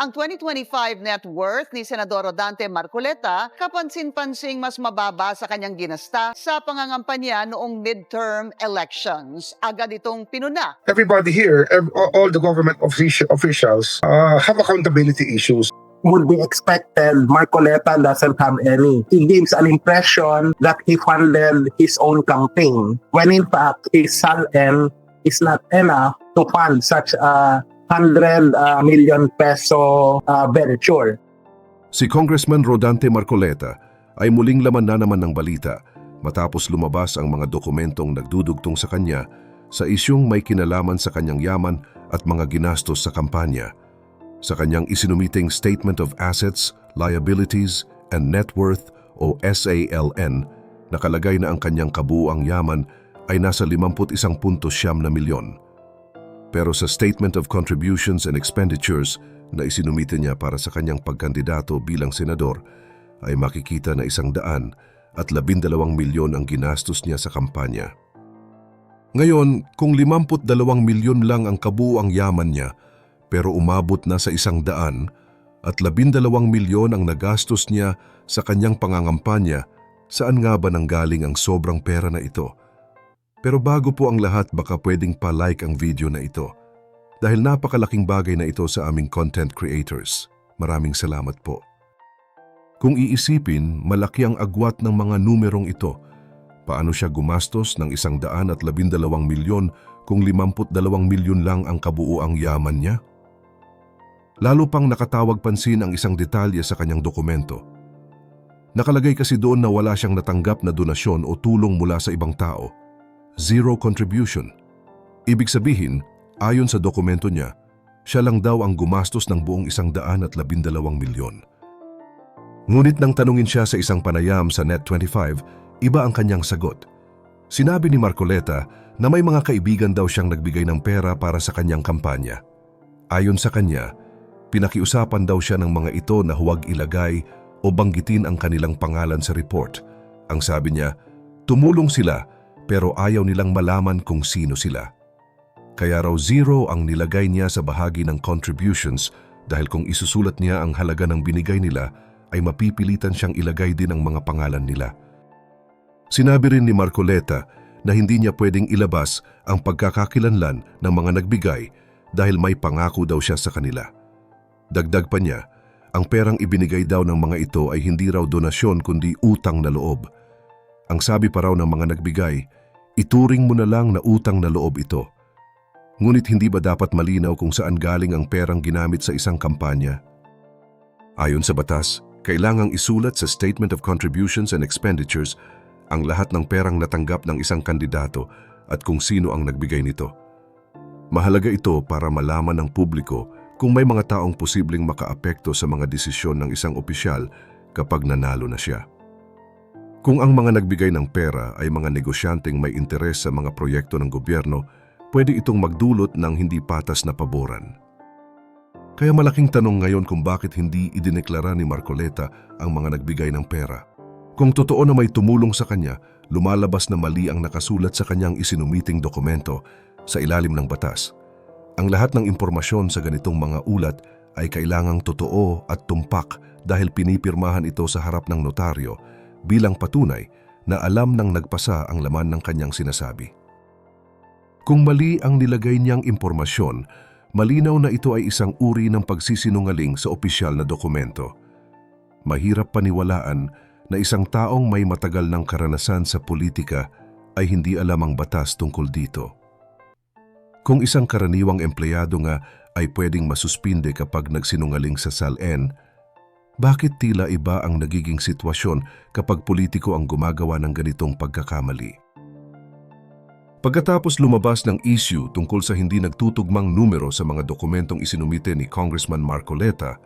Ang 2025 net worth ni Senador Rodante Marcoleta kapansin-pansing mas mababa sa kanyang ginasta sa pangangampanya noong midterm elections. Agad itong pinuna everybody here, all the government offici- officials, uh, have accountability issues. would be expected, Marcoleta doesn't have any. He gives an impression that he funded his own campaign, when in fact, his SALN is not enough to fund such a 100 uh, million peso uh, venture. Si Congressman Rodante Marcoleta ay muling laman na naman ng balita matapos lumabas ang mga dokumentong nagdudugtong sa kanya sa isyong may kinalaman sa kanyang yaman at mga ginastos sa kampanya. Sa kanyang isinumiting Statement of Assets, Liabilities, and Net Worth o SALN, nakalagay na ang kanyang kabuuang yaman ay nasa 51.7 na milyon. Pero sa Statement of Contributions and Expenditures na isinumite niya para sa kanyang pagkandidato bilang senador ay makikita na isang daan at labindalawang milyon ang ginastos niya sa kampanya. Ngayon, kung 52 milyon lang ang kabuuang yaman niya pero umabot na sa isang daan at labindalawang milyon ang nagastos niya sa kanyang pangangampanya, saan nga ba nanggaling ang sobrang pera na ito? Pero bago po ang lahat baka pwedeng pa-like ang video na ito dahil napakalaking bagay na ito sa aming content creators. Maraming salamat po. Kung iisipin, malaki ang agwat ng mga numerong ito. Paano siya gumastos ng isang daan at labindalawang milyon kung limamput dalawang milyon lang ang kabuuang yaman niya? Lalo pang nakatawag pansin ang isang detalye sa kanyang dokumento. Nakalagay kasi doon na wala siyang natanggap na donasyon o tulong mula sa ibang tao. Zero contribution. Ibig sabihin, ayon sa dokumento niya, siya lang daw ang gumastos ng buong isang daan at labindalawang milyon. Ngunit nang tanungin siya sa isang panayam sa Net25, iba ang kanyang sagot. Sinabi ni Marcoleta na may mga kaibigan daw siyang nagbigay ng pera para sa kanyang kampanya. Ayon sa kanya, pinakiusapan daw siya ng mga ito na huwag ilagay o banggitin ang kanilang pangalan sa report. Ang sabi niya, tumulong sila pero ayaw nilang malaman kung sino sila. Kaya raw zero ang nilagay niya sa bahagi ng contributions dahil kung isusulat niya ang halaga ng binigay nila ay mapipilitan siyang ilagay din ang mga pangalan nila. Sinabi rin ni Marcoleta na hindi niya pwedeng ilabas ang pagkakakilanlan ng mga nagbigay dahil may pangako daw siya sa kanila. Dagdag pa niya, ang perang ibinigay daw ng mga ito ay hindi raw donasyon kundi utang na loob. Ang sabi pa raw ng mga nagbigay, ituring mo na lang na utang na loob ito. Ngunit hindi ba dapat malinaw kung saan galing ang perang ginamit sa isang kampanya? Ayon sa batas, kailangang isulat sa Statement of Contributions and Expenditures ang lahat ng perang natanggap ng isang kandidato at kung sino ang nagbigay nito. Mahalaga ito para malaman ng publiko kung may mga taong posibleng makaapekto sa mga desisyon ng isang opisyal kapag nanalo na siya. Kung ang mga nagbigay ng pera ay mga negosyanteng may interes sa mga proyekto ng gobyerno, pwede itong magdulot ng hindi patas na paboran. Kaya malaking tanong ngayon kung bakit hindi idineklara ni Marcoleta ang mga nagbigay ng pera. Kung totoo na may tumulong sa kanya, lumalabas na mali ang nakasulat sa kanyang isinumiting dokumento sa ilalim ng batas. Ang lahat ng impormasyon sa ganitong mga ulat ay kailangang totoo at tumpak dahil pinipirmahan ito sa harap ng notaryo bilang patunay na alam ng nagpasa ang laman ng kanyang sinasabi. Kung mali ang nilagay niyang impormasyon, malinaw na ito ay isang uri ng pagsisinungaling sa opisyal na dokumento. Mahirap paniwalaan na isang taong may matagal ng karanasan sa politika ay hindi alam ang batas tungkol dito. Kung isang karaniwang empleyado nga ay pwedeng masuspinde kapag nagsinungaling sa SALN, bakit tila iba ang nagiging sitwasyon kapag politiko ang gumagawa ng ganitong pagkakamali? Pagkatapos lumabas ng issue tungkol sa hindi nagtutugmang numero sa mga dokumentong isinumite ni Congressman Marcoleta,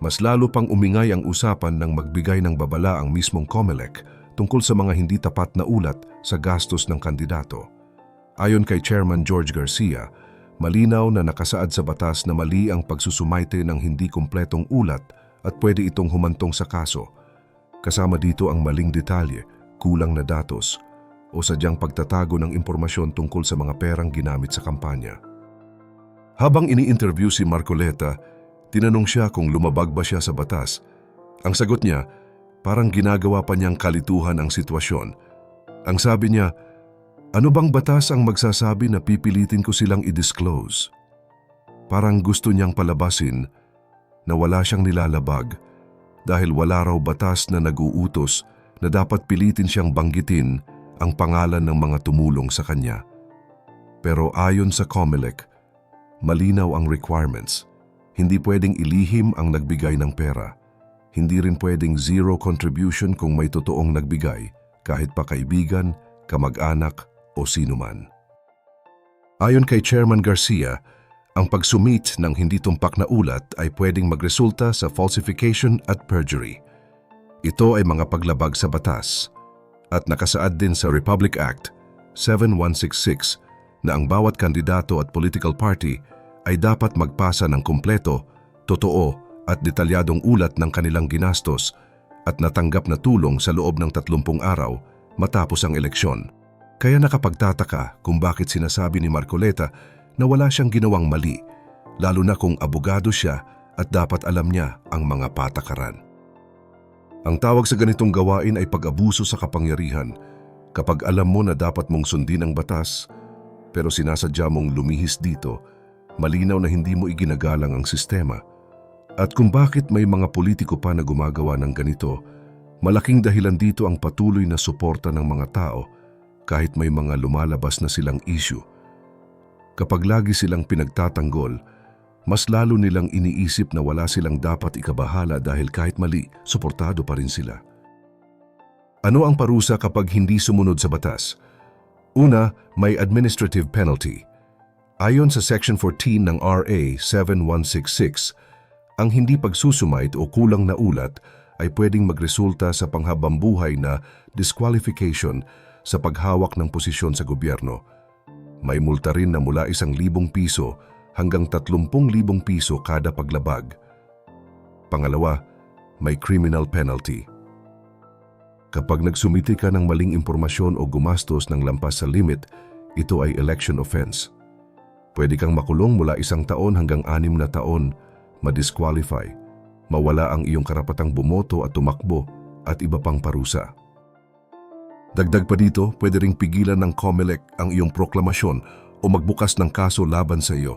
mas lalo pang umingay ang usapan ng magbigay ng babala ang mismong COMELEC tungkol sa mga hindi tapat na ulat sa gastos ng kandidato. Ayon kay Chairman George Garcia, malinaw na nakasaad sa batas na mali ang pagsusumaite ng hindi kumpletong ulat at pwede itong humantong sa kaso. Kasama dito ang maling detalye, kulang na datos, o sadyang pagtatago ng impormasyon tungkol sa mga perang ginamit sa kampanya. Habang ini-interview si Marcoleta, Tinanong siya kung lumabag ba siya sa batas. Ang sagot niya, parang ginagawa pa niyang kalituhan ang sitwasyon. Ang sabi niya, ano bang batas ang magsasabi na pipilitin ko silang i-disclose? Parang gusto niyang palabasin na wala siyang nilalabag dahil wala raw batas na nag-uutos na dapat pilitin siyang banggitin ang pangalan ng mga tumulong sa kanya. Pero ayon sa COMELEC, malinaw ang requirements. Hindi pwedeng ilihim ang nagbigay ng pera. Hindi rin pwedeng zero contribution kung may totoong nagbigay, kahit pa kaibigan, kamag-anak o sino man. Ayon kay Chairman Garcia, ang pagsumit ng hindi tumpak na ulat ay pwedeng magresulta sa falsification at perjury. Ito ay mga paglabag sa batas at nakasaad din sa Republic Act 7166 na ang bawat kandidato at political party ay dapat magpasa ng kumpleto, totoo at detalyadong ulat ng kanilang ginastos at natanggap na tulong sa loob ng 30 araw matapos ang eleksyon. Kaya nakapagtataka kung bakit sinasabi ni Marcoleta na wala siyang ginawang mali, lalo na kung abogado siya at dapat alam niya ang mga patakaran. Ang tawag sa ganitong gawain ay pag-abuso sa kapangyarihan kapag alam mo na dapat mong sundin ang batas pero sinasadya mong lumihis dito, malinaw na hindi mo iginagalang ang sistema. At kung bakit may mga politiko pa na gumagawa ng ganito, malaking dahilan dito ang patuloy na suporta ng mga tao kahit may mga lumalabas na silang issue. Kapag lagi silang pinagtatanggol, mas lalo nilang iniisip na wala silang dapat ikabahala dahil kahit mali, suportado pa rin sila. Ano ang parusa kapag hindi sumunod sa batas? Una, may administrative penalty. Ayon sa Section 14 ng RA 7166, ang hindi pagsusumait o kulang na ulat ay pwedeng magresulta sa panghabambuhay na disqualification sa paghawak ng posisyon sa gobyerno. May multa rin na mula isang libong piso hanggang tatlumpung libong piso kada paglabag. Pangalawa, may criminal penalty. Kapag nagsumiti ka ng maling impormasyon o gumastos ng lampas sa limit, ito ay election offense. Pwede kang makulong mula isang taon hanggang anim na taon, madisqualify, mawala ang iyong karapatang bumoto at tumakbo at iba pang parusa. Dagdag pa dito, pwede ring pigilan ng COMELEC ang iyong proklamasyon o magbukas ng kaso laban sa iyo.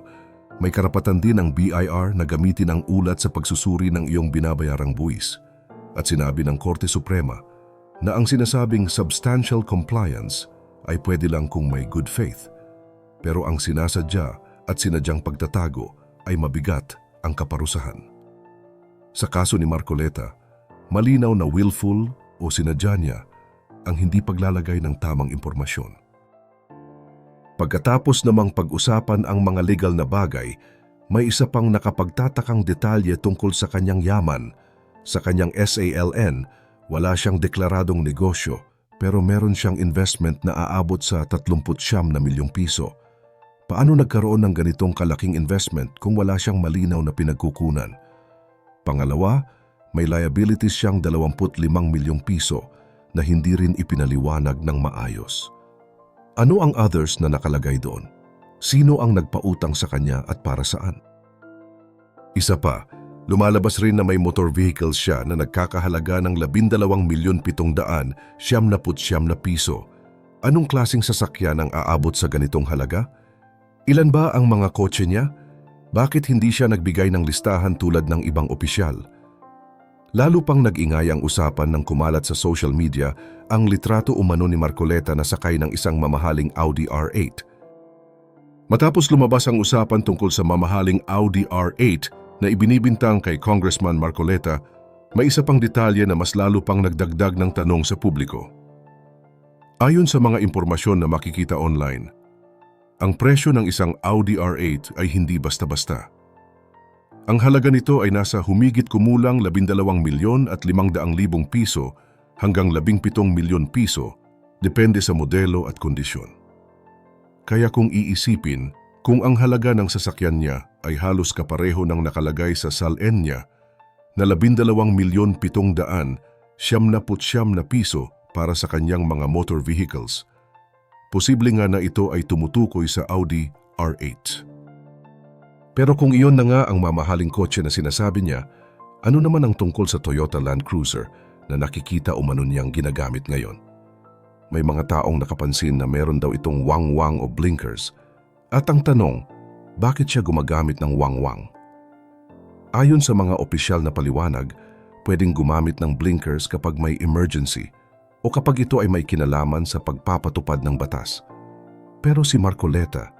May karapatan din ang BIR na gamitin ang ulat sa pagsusuri ng iyong binabayarang buwis. At sinabi ng Korte Suprema na ang sinasabing substantial compliance ay pwede lang kung may good faith. Pero ang sinasadya at sinadyang pagtatago ay mabigat ang kaparusahan. Sa kaso ni Marcoleta, malinaw na willful o sinadya niya ang hindi paglalagay ng tamang impormasyon. Pagkatapos namang pag-usapan ang mga legal na bagay, may isa pang nakapagtatakang detalye tungkol sa kanyang yaman. Sa kanyang SALN, wala siyang deklaradong negosyo pero meron siyang investment na aabot sa 39 na milyong piso. Paano nagkaroon ng ganitong kalaking investment kung wala siyang malinaw na pinagkukunan? Pangalawa, may liabilities siyang 25 milyong piso na hindi rin ipinaliwanag ng maayos. Ano ang others na nakalagay doon? Sino ang nagpautang sa kanya at para saan? Isa pa, lumalabas rin na may motor vehicles siya na nagkakahalaga ng 12 milyon 700 siyam na putsyam na piso. Anong klasing sasakyan ang aabot sa ganitong halaga? Ilan ba ang mga kotse niya? Bakit hindi siya nagbigay ng listahan tulad ng ibang opisyal? Lalo pang nag-ingay ang usapan ng kumalat sa social media ang litrato umano ni Marcoleta na sakay ng isang mamahaling Audi R8. Matapos lumabas ang usapan tungkol sa mamahaling Audi R8 na ibinibintang kay Congressman Marcoleta, may isa pang detalye na mas lalo pang nagdagdag ng tanong sa publiko. Ayon sa mga impormasyon na makikita online, ang presyo ng isang Audi R8 ay hindi basta-basta. Ang halaga nito ay nasa humigit kumulang 12 milyon at 500 libong piso hanggang 17 milyon piso, depende sa modelo at kondisyon. Kaya kung iisipin, kung ang halaga ng sasakyan niya ay halos kapareho ng nakalagay sa SALN niya na 12 milyon 700 siyam na putsyam na piso para sa kanyang mga motor vehicles, posible nga na ito ay tumutukoy sa Audi R8. Pero kung iyon na nga ang mamahaling kotse na sinasabi niya, ano naman ang tungkol sa Toyota Land Cruiser na nakikita umano niyang ginagamit ngayon? May mga taong nakapansin na meron daw itong wang-wang o blinkers. At ang tanong, bakit siya gumagamit ng wang-wang? Ayon sa mga opisyal na paliwanag, pwedeng gumamit ng blinkers kapag may emergency o kapag ito ay may kinalaman sa pagpapatupad ng batas. Pero si Marcoleta,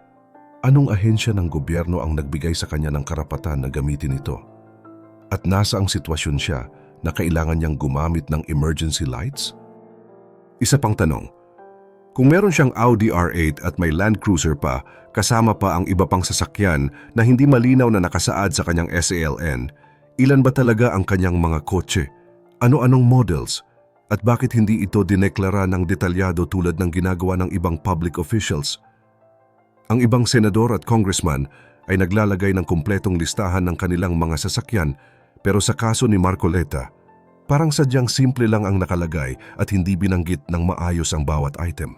anong ahensya ng gobyerno ang nagbigay sa kanya ng karapatan na gamitin ito? At nasa ang sitwasyon siya na kailangan niyang gumamit ng emergency lights? Isa pang tanong, kung meron siyang Audi R8 at may Land Cruiser pa, kasama pa ang iba pang sasakyan na hindi malinaw na nakasaad sa kanyang SALN, ilan ba talaga ang kanyang mga kotse? Ano-anong models? At bakit hindi ito dineklara ng detalyado tulad ng ginagawa ng ibang public officials? Ang ibang senador at congressman ay naglalagay ng kumpletong listahan ng kanilang mga sasakyan pero sa kaso ni Marcoleta, parang sadyang simple lang ang nakalagay at hindi binanggit ng maayos ang bawat item.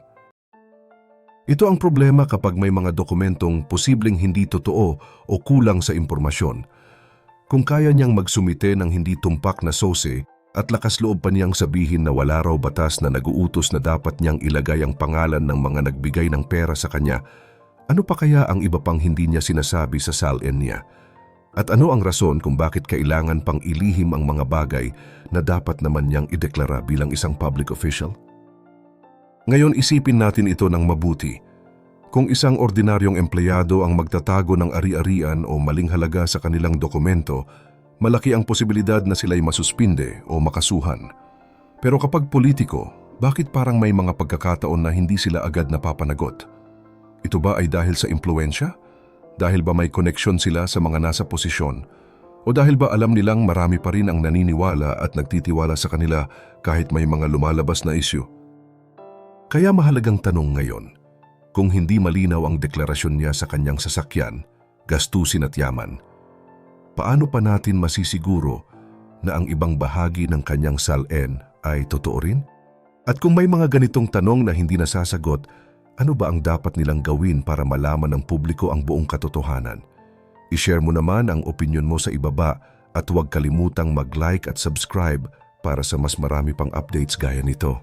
Ito ang problema kapag may mga dokumentong posibleng hindi totoo o kulang sa impormasyon. Kung kaya niyang magsumite ng hindi tumpak na sose at lakas loob pa niyang sabihin na wala raw batas na naguutos na dapat niyang ilagay ang pangalan ng mga nagbigay ng pera sa kanya, ano pa kaya ang iba pang hindi niya sinasabi sa SALN niya? At ano ang rason kung bakit kailangan pang ilihim ang mga bagay na dapat naman niyang ideklara bilang isang public official? Ngayon isipin natin ito ng mabuti. Kung isang ordinaryong empleyado ang magtatago ng ari-arian o maling halaga sa kanilang dokumento, malaki ang posibilidad na sila'y masuspinde o makasuhan. Pero kapag politiko, bakit parang may mga pagkakataon na hindi sila agad napapanagot? Ito ba ay dahil sa impluensya? Dahil ba may koneksyon sila sa mga nasa posisyon? O dahil ba alam nilang marami pa rin ang naniniwala at nagtitiwala sa kanila kahit may mga lumalabas na isyu? Kaya mahalagang tanong ngayon, kung hindi malinaw ang deklarasyon niya sa kanyang sasakyan, gastusin at yaman, paano pa natin masisiguro na ang ibang bahagi ng kanyang SALN ay totoo rin? At kung may mga ganitong tanong na hindi nasasagot, ano ba ang dapat nilang gawin para malaman ng publiko ang buong katotohanan? I-share mo naman ang opinion mo sa ibaba at huwag kalimutang mag-like at subscribe para sa mas marami pang updates gaya nito.